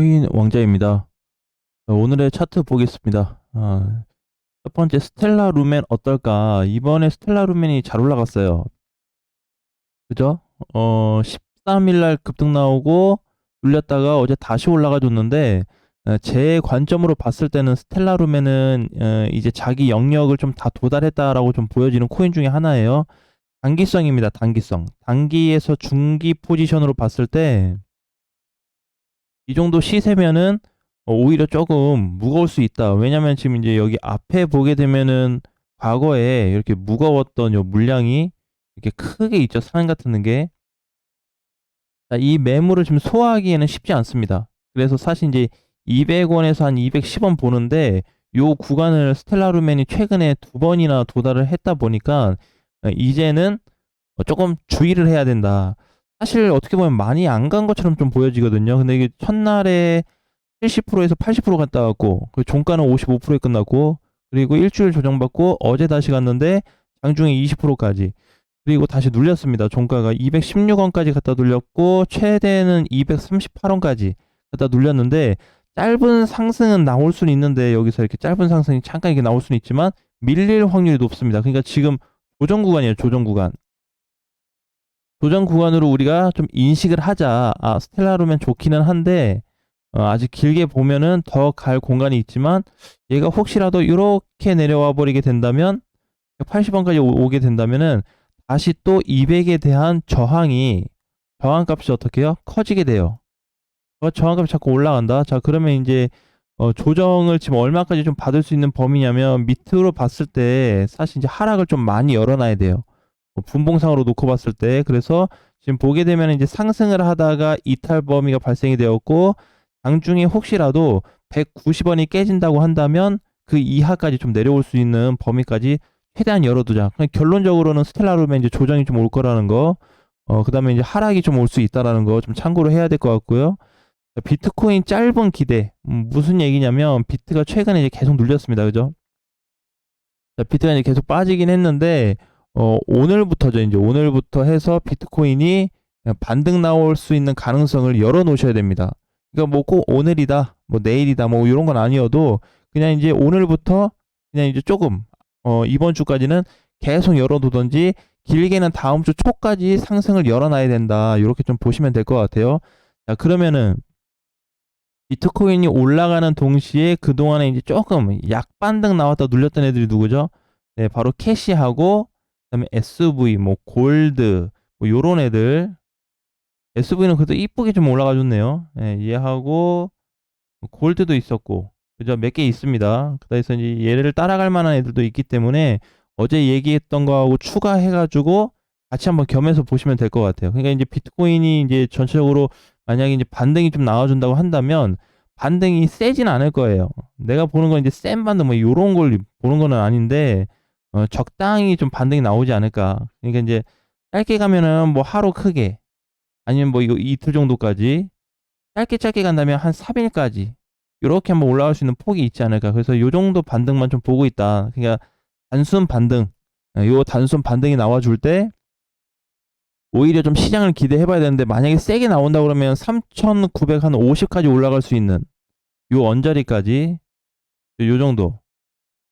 코인 왕자입니다. 어, 오늘의 차트 보겠습니다. 아, 첫 번째 스텔라 루멘 어떨까? 이번에 스텔라 루멘이 잘 올라갔어요. 그죠? 어, 13일 날 급등 나오고 눌렸다가 어제 다시 올라가 줬는데 어, 제 관점으로 봤을 때는 스텔라 루멘은 어, 이제 자기 영역을 좀 다 도달했다라고 좀 보여지는 코인 중에 하나예요. 단기성입니다. 단기성. 단기에서 중기 포지션으로 봤을 때 이 정도 시세면은 어, 오히려 조금 무거울 수 있다. 왜냐면 지금 이제 여기 앞에 보게 되면은 과거에 이렇게 무거웠던 요 물량이 이렇게 크게 있죠. 산 같은 게. 자, 이 매물을 지금 소화하기에는 쉽지 않습니다. 그래서 사실 이제 200원에서 한 210원 보는데 요 구간을 스텔라루멘이 최근에 두 번이나 도달을 했다 보니까 어, 이제는 어, 조금 주의를 해야 된다. 사실 어떻게 보면 많이 안 간 것처럼 좀 보여지거든요. 근데 이게 첫날에 70%에서 80% 갔다 왔고, 그 종가는 55%에 끝났고, 그리고 일주일 조정받고 어제 다시 갔는데 장중에 20%까지. 그리고 다시 눌렸습니다. 종가가 216원까지 갖다 눌렸고, 최대는 238원까지 갖다 눌렸는데, 짧은 상승은 나올 수는 있는데, 여기서 이렇게 짧은 상승이 잠깐 이렇게 나올 수는 있지만, 밀릴 확률이 높습니다. 그러니까 지금 조정 구간이에요, 조정 구간. 도전 구간으로 우리가 좀 인식을 하자. 아, 스텔라로면 좋기는 한데, 어, 아직 길게 보면은 더 갈 공간이 있지만, 얘가 혹시라도 이렇게 내려와 버리게 된다면, 80원까지 오, 게 된다면은, 다시 또 200에 대한 저항이, 저항값이 어떻게 해요? 커지게 돼요. 어, 저항값이 자꾸 올라간다. 자, 그러면 이제, 어, 조정을 지금 얼마까지 좀 받을 수 있는 범위냐면, 밑으로 봤을 때, 사실 이제 하락을 좀 많이 열어놔야 돼요. 뭐 분봉상으로 놓고 봤을 때 그래서 지금 보게 되면 이제 상승을 하다가 이탈 범위가 발생이 되었고 장중에 혹시라도 190원이 깨진다고 한다면 그 이하까지 좀 내려올 수 있는 범위까지 최대한 열어두자. 결론적으로는 스텔라룸에 이제 조정이 좀 올 거라는 거, 어 그 다음에 이제 하락이 좀 올 수 있다라는 거 좀 참고로 해야 될 것 같고요. 비트코인 짧은 기대 음, 무슨 얘기냐면 비트가 최근에 이제 계속 눌렸습니다, 그죠? 자, 비트가 이제 계속 빠지긴 했는데 어, 오늘부터죠. 이제 오늘부터 해서 비트코인이 반등 나올 수 있는 가능성을 열어 놓으셔야 됩니다. 그러니까 뭐 꼭 오늘이다, 뭐 내일이다, 뭐 이런 건 아니어도 그냥 이제 오늘부터 그냥 이제 조금 어, 이번 주까지는 계속 열어두던지 길게는 다음 주 초까지 상승을 열어놔야 된다. 이렇게 좀 보시면 될 것 같아요. 자, 그러면은 비트코인이 올라가는 동시에 그동안에 이제 조금 약반등 나왔다 눌렸던 애들이 누구죠? 네, 바로 캐시하고 그다음에 SV 뭐 골드 뭐 요런 애들 SV는 그래도 이쁘게 좀 올라가 줬네요. 예, 얘하고 골드도 있었고 그죠 몇 개 있습니다. 그래서 이제 얘를 따라갈 만한 애들도 있기 때문에 어제 얘기했던 거하고 추가해가지고 같이 한번 겸해서 보시면 될 것 같아요. 그러니까 이제 비트코인이 이제 전체적으로 만약에 이제 반등이 좀 나와준다고 한다면 반등이 세진 않을 거예요. 내가 보는 건 이제 센 반등 뭐 요런 걸 보는 거는 아닌데 어, 적당히 좀 반등이 나오지 않을까. 그러니까 이제 짧게 가면은 뭐 하루 크게 아니면 뭐 이틀 정도까지 짧게 짧게 간다면 한 3일까지 이렇게 한번 올라갈 수 있는 폭이 있지 않을까. 그래서 요 정도 반등만 좀 보고 있다. 그러니까 단순 반등, 어, 요 단순 반등이 나와줄 때 오히려 좀 시장을 기대해 봐야 되는데 만약에 세게 나온다 그러면 3,950까지 올라갈 수 있는 요 언저리까지 요 정도.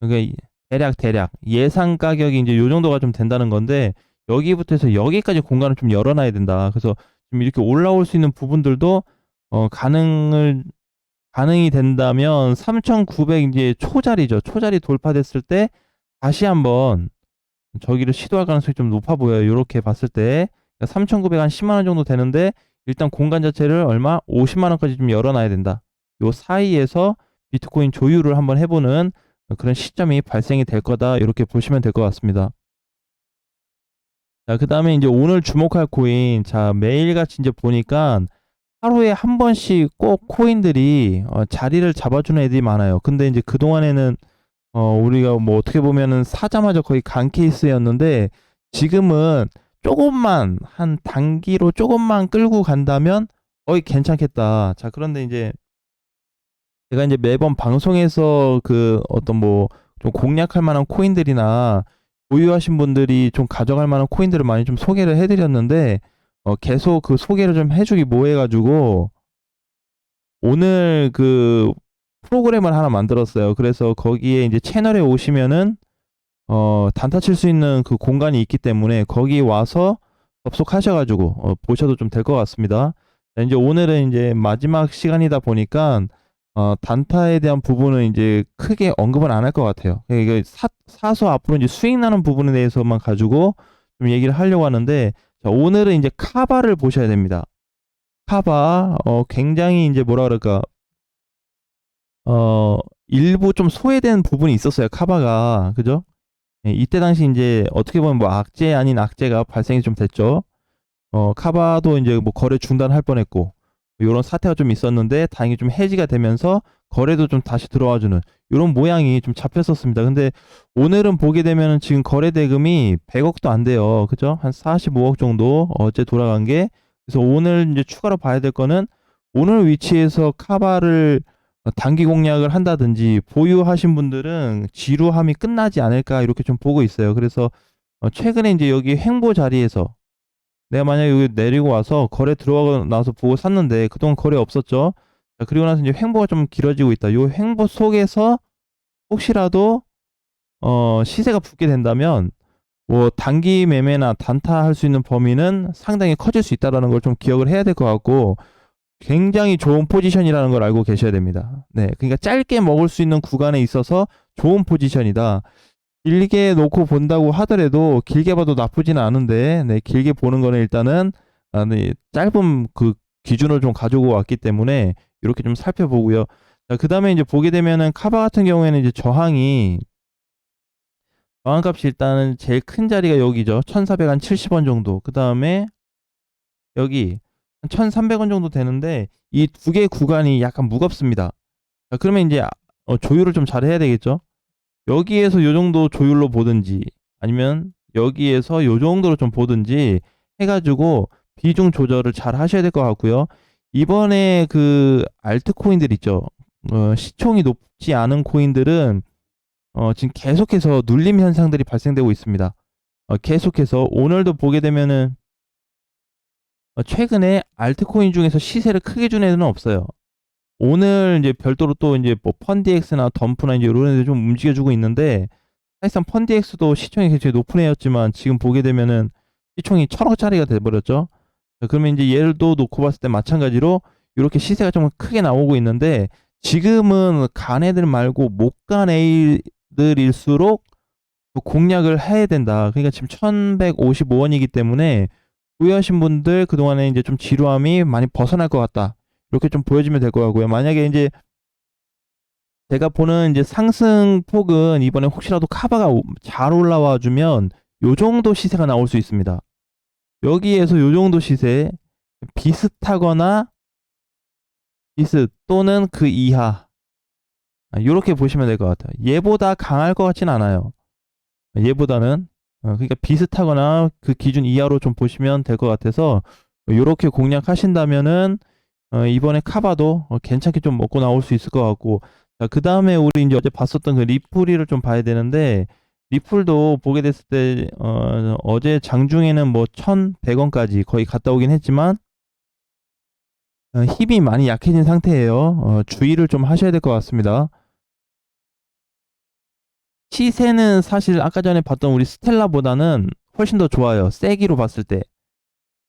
그러니까 대략 대략 예상 가격이 이제 요 정도가 좀 된다는 건데 여기부터 해서 여기까지 공간을 좀 열어놔야 된다. 그래서 지금 이렇게 올라올 수 있는 부분들도 어 가능을 가능이 된다면 3,900 이제 초자리죠. 초자리 돌파됐을 때 다시 한번 저기를 시도할 가능성이 좀 높아 보여요. 이렇게 봤을 때 3,900 한 10만 원 정도 되는데 일단 공간 자체를 얼마 50만 원까지 좀 열어놔야 된다. 요 사이에서 비트코인 조율을 한번 해보는 그런 시점이 발생이 될 거다 이렇게 보시면 될 것 같습니다. 자, 그 다음에 이제 오늘 주목할 코인, 자, 매일같이 이제 보니까 하루에 한 번씩 꼭 코인들이 어, 자리를 잡아주는 애들이 많아요. 근데 이제 그동안에는 어, 우리가 뭐 어떻게 보면은 사자마자 거의 간 케이스였는데 지금은 조금만 한 단기로 조금만 끌고 간다면 어이 괜찮겠다. 자, 그런데 이제 제가 이제 매번 방송에서 그 어떤 뭐 좀 공략할 만한 코인들이나 보유하신 분들이 좀 가져갈 만한 코인들을 많이 좀 소개를 해드렸는데 어 계속 그 소개를 좀 해주기 뭐해가지고 오늘 그 프로그램을 하나 만들었어요. 그래서 거기에 이제 채널에 오시면은 어, 단타 칠 수 있는 그 공간이 있기 때문에 거기 와서 접속하셔가지고 어, 보셔도 좀 될 것 같습니다. 자, 이제 오늘은 이제 마지막 시간이다 보니까 어, 단타에 대한 부분은 이제 크게 언급은 안 할 것 같아요. 이게 사, 사서 앞으로 이제 수익 나는 부분에 대해서만 가지고 좀 얘기를 하려고 하는데 자, 오늘은 이제 카바를 보셔야 됩니다. 카바 어, 굉장히 이제 뭐라 그럴까 어, 일부 좀 소외된 부분이 있었어요. 카바가 그죠? 예, 이때 당시 이제 어떻게 보면 뭐 악재 아닌 악재가 발생이 좀 됐죠. 어, 카바도 이제 뭐 거래 중단할 뻔했고 이런 사태가 좀 있었는데 다행히 좀 해지가 되면서 거래도 좀 다시 들어와주는 이런 모양이 좀 잡혔었습니다. 근데 오늘은 보게 되면은 지금 거래 대금이 100억도 안 돼요. 그죠? 한 45억 정도 어제 돌아간 게 그래서 오늘 이제 추가로 봐야 될 거는 오늘 위치에서 카바를 단기 공략을 한다든지 보유하신 분들은 지루함이 끝나지 않을까 이렇게 좀 보고 있어요. 그래서 어, 최근에 이제 여기 횡보 자리에서 내가 만약에 여기 내리고 와서 거래 들어가고 나서 보고 샀는데 그동안 거래 없었죠. 자, 그리고 나서 이제 횡보가 좀 길어지고 있다. 요 횡보 속에서 혹시라도 어, 시세가 붙게 된다면 뭐 단기 매매나 단타 할 수 있는 범위는 상당히 커질 수 있다라는 걸 좀 기억을 해야 될 것 같고 굉장히 좋은 포지션이라는 걸 알고 계셔야 됩니다. 네, 그러니까 짧게 먹을 수 있는 구간에 있어서 좋은 포지션이다. 길게 놓고 본다고 하더라도 길게 봐도 나쁘지는 않은데 네, 길게 보는 거는 일단은 아, 네, 짧은 그 기준을 좀 가지고 왔기 때문에 이렇게 좀 살펴보고요. 자, 그 다음에 이제 보게 되면은 카바 같은 경우에는 이제 저항이 저항값이 일단은 제일 큰 자리가 여기죠. 1470원 정도. 그 다음에 여기 1,300원 정도 되는데 이 두개 구간이 약간 무겁습니다. 자, 그러면 이제 어, 조율을 좀 잘 해야 되겠죠. 여기에서 요 정도 조율로 보든지 아니면 여기에서 요 정도로 좀 보든지 해가지고 비중 조절을 잘 하셔야 될 것 같고요. 이번에 그 알트코인들 있죠. 어, 시총이 높지 않은 코인들은 어, 지금 계속해서 눌림 현상들이 발생되고 있습니다. 어, 계속해서 오늘도 보게 되면은 어, 최근에 알트코인 중에서 시세를 크게 준 애들은 없어요. 오늘 이제 별도로 또 이제 뭐 펀디엑스나 덤프나 이제 이런 애들 좀 움직여주고 있는데 사실상 펀디엑스도 시총이 굉장히 높은 애였지만 지금 보게 되면은 시총이 천억짜리가 돼버렸죠. 그러면 이제 얘도 놓고 봤을 때 마찬가지로 이렇게 시세가 좀 크게 나오고 있는데 지금은 간 애들 말고 못 간 애들일수록 공략을 해야 된다. 그러니까 지금 1155원이기 때문에 보유하신 분들 그동안에 이제 좀 지루함이 많이 벗어날 것 같다. 이렇게 좀 보여주면 될 것 같고요. 만약에 이제 제가 보는 이제 상승 폭은 이번에 혹시라도 카바가 오- 잘 올라와 주면 요 정도 시세가 나올 수 있습니다. 여기에서 요 정도 시세 비슷하거나 비슷 또는 그 이하 이렇게 보시면 될 것 같아요. 얘보다 강할 것 같진 않아요. 얘보다는 어, 그러니까 비슷하거나 그 기준 이하로 좀 보시면 될 것 같아서 이렇게 공략하신다면은 어, 이번에 카바도 어, 괜찮게 좀 먹고 나올 수 있을 것 같고 그 다음에 우리 이제 어제 봤었던 그 리플이를 좀 봐야 되는데 리플도 보게 됐을 때 어, 어제 장중에는 뭐 1,100원까지 거의 갔다 오긴 했지만 어, 힘이 많이 약해진 상태예요. 어, 주의를 좀 하셔야 될 것 같습니다. 시세는 사실 아까 전에 봤던 우리 스텔라보다는 훨씬 더 좋아요. 세기로 봤을 때.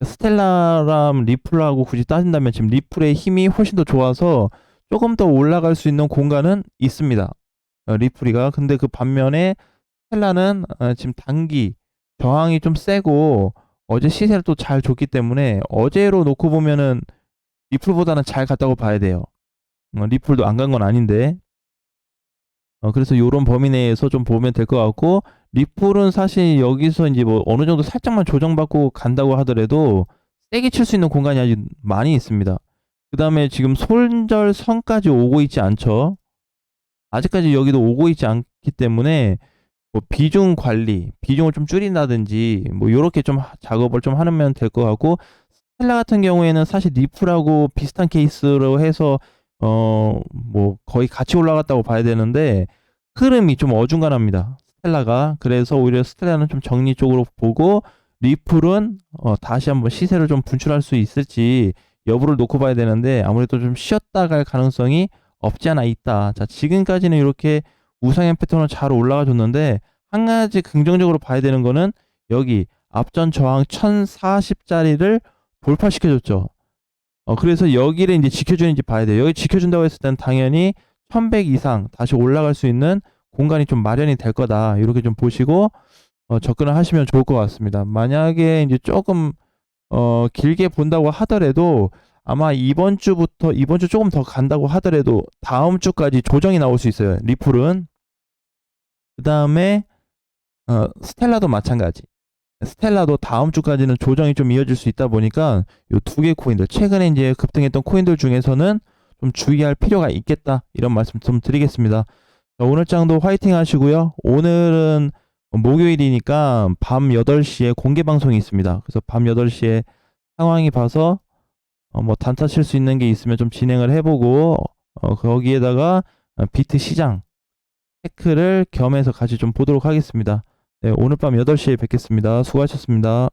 스텔라랑 리플하고 굳이 따진다면 지금 리플의 힘이 훨씬 더 좋아서 조금 더 올라갈 수 있는 공간은 있습니다. 어, 리플이가. 근데 그 반면에 스텔라는 어, 지금 단기 저항이 좀 세고 어제 시세를 또 잘 줬기 때문에 어제로 놓고 보면은 리플보다는 잘 갔다고 봐야 돼요. 어, 리플도 안 간 건 아닌데. 어, 그래서 요런 범위 내에서 좀 보면 될 것 같고, 리플은 사실 여기서 이제 뭐 어느 정도 살짝만 조정받고 간다고 하더라도 세게 칠 수 있는 공간이 아직 많이 있습니다. 그 다음에 지금 손절 선까지 오고 있지 않죠. 아직까지 여기도 오고 있지 않기 때문에 뭐 비중 관리, 비중을 좀 줄인다든지 뭐 요렇게 좀 하- 작업을 좀 하면 될 것 같고 스텔라 같은 경우에는 사실 리플하고 비슷한 케이스로 해서 어 뭐 거의 같이 올라갔다고 봐야 되는데 흐름이 좀 어중간합니다. 스텔라가 그래서 오히려 스텔라는 좀 정리 쪽으로 보고 리플은 어 다시 한번 시세를 좀 분출할 수 있을지 여부를 놓고 봐야 되는데 아무래도 좀 쉬었다 갈 가능성이 없지 않아 있다. 자, 지금까지는 이렇게 우상향 패턴으로 잘 올라가 줬는데 한 가지 긍정적으로 봐야 되는 거는 여기 앞전 저항 1040짜리를 돌파시켜 줬죠. 어, 그래서 여기를 이제 지켜주는지 봐야 돼요. 여기 지켜준다고 했을 땐 당연히 1100 이상 다시 올라갈 수 있는 공간이 좀 마련이 될 거다. 이렇게 좀 보시고 어, 접근을 하시면 좋을 것 같습니다. 만약에 이제 조금 어, 길게 본다고 하더라도 아마 이번 주부터 이번 주 조금 더 간다고 하더라도 다음 주까지 조정이 나올 수 있어요. 리플은 그 다음에 어, 스텔라도 마찬가지. 스텔라도 다음 주까지는 조정이 좀 이어질 수 있다 보니까 요두개 코인들 최근에 이제 급등했던 코인들 중에서는 좀 주의할 필요가 있겠다 이런 말씀 좀 드리겠습니다. 자, 오늘 장도 화이팅 하시고요. 오늘은 목요일이니까 밤 8시에 공개 방송이 있습니다. 그래서 밤 8시에 상황이 봐서 어, 뭐 단타 칠 수 있는 게 있으면 좀 진행을 해보고 어, 거기에다가 어, 비트 시장 체크를 겸해서 같이 좀 보도록 하겠습니다. 네, 오늘 밤 8시에 뵙겠습니다. 수고하셨습니다.